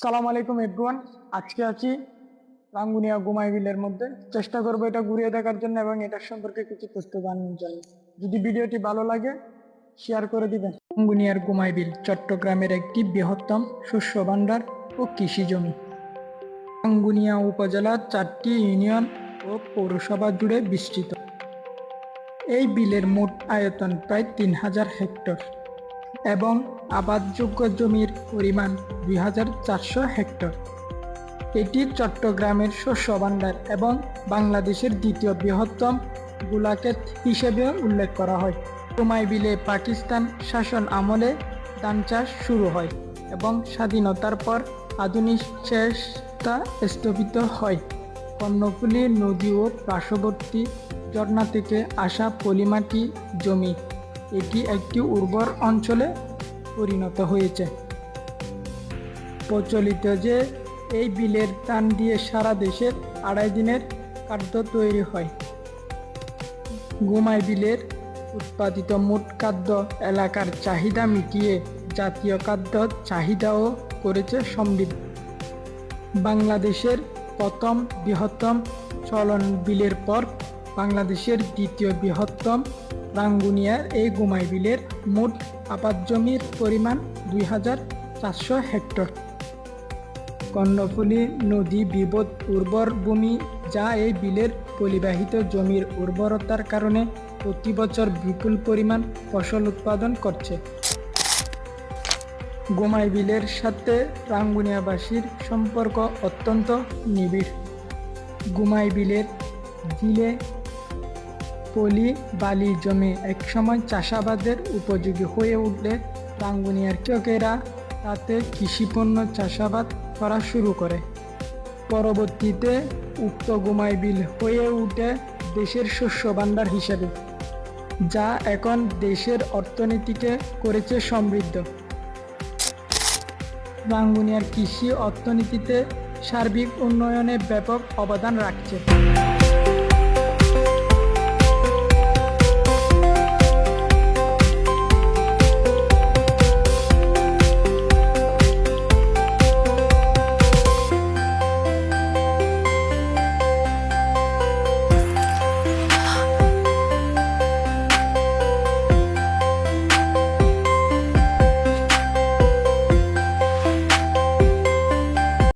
সালাম আলাইকুম, এভরিওয়ান। আজকে আছি রাঙ্গুনিয়া গুমাই বিলের মধ্যে। চেষ্টা করব এটা ঘুরিয়ে দেখার জন্য এবং এটার সম্পর্কে কিছু তথ্য জানানোর জন্য। যদি ভিডিওটি ভালো লাগে, শেয়ার করে দিবেন। রাঙ্গুনিয়ার গুমাই বিল চট্টগ্রামের একটি বৃহত্তম শস্য ভাণ্ডার ও কৃষি জমি। রাঙ্গুনিয়া উপজেলার চারটি ইউনিয়ন ও পৌরসভা জুড়ে বিস্তৃত। এই বিলের মোট আয়তন প্রায় তিন হাজার হেক্টর। এবং আবাদযোগ্য জমির পরিমাণ দুই হাজার চারশো হেক্টর। এটি চট্টগ্রামের শস্য ভাণ্ডার এবং বাংলাদেশের দ্বিতীয় বৃহত্তম গোলাকেত হিসেবে উল্লেখ করা হয়। বিলে পাকিস্তান শাসন আমলে ধান চাষ শুরু হয় এবং স্বাধীনতার পর আধুনিক চেষ্টা স্থপিত হয়। কর্ণফুলী নদী ও পার্শ্ববর্তী ঝর্ণা থেকে আসা পলিমাটি জমি এটি একটি উর্বর অঞ্চলে পরিণত হয়েছে। প্রচলিত যে এই বিলের টান দিয়ে সারা দেশের আড়াই দিনের খাদ্য তৈরি হয়। গুমাই বিলের উৎপাদিত মোট খাদ্য এলাকার চাহিদা মিটিয়ে জাতীয় খাদ্য চাহিদাও করেছে সমৃদ্ধ। বাংলাদেশের প্রথম বৃহত্তম চলন বিলের পর বাংলাদেশের দ্বিতীয় বৃহত্তম রাঙ্গুনিয়ার এই গুমাই বিলের মোট আবাদ জমির পরিমাণ দুই হাজার চারশো হেক্টর। কর্ণফুলী নদী বিপদ উর্বর ভূমি যা এই বিলের পরিবাহিত জমির উর্বরতার কারণে প্রতি বছর বিপুল পরিমাণ ফসল উৎপাদন করছে। গোমাই বিলের সাথে রাঙ্গুনিয়াবাসীর সম্পর্ক অত্যন্ত নিবিড়। গুমাই বিলের জিলে পলি বালি জমি একসময় চাষাবাদের উপযোগী হয়ে উঠলে রাঙ্গুনিয়ার কৃষকেরা তাতে কৃষিপণ্য চাষাবাদ করা শুরু করে। পরবর্তীতে উক্ত গুমাই বিল হয়ে উঠে দেশের শস্য ভাণ্ডার হিসেবে, যা এখন দেশের অর্থনীতিকে করেছে সমৃদ্ধ। রাঙ্গুনিয়ার কৃষি অর্থনীতিতে সার্বিক উন্নয়নে ব্যাপক অবদান রাখছে।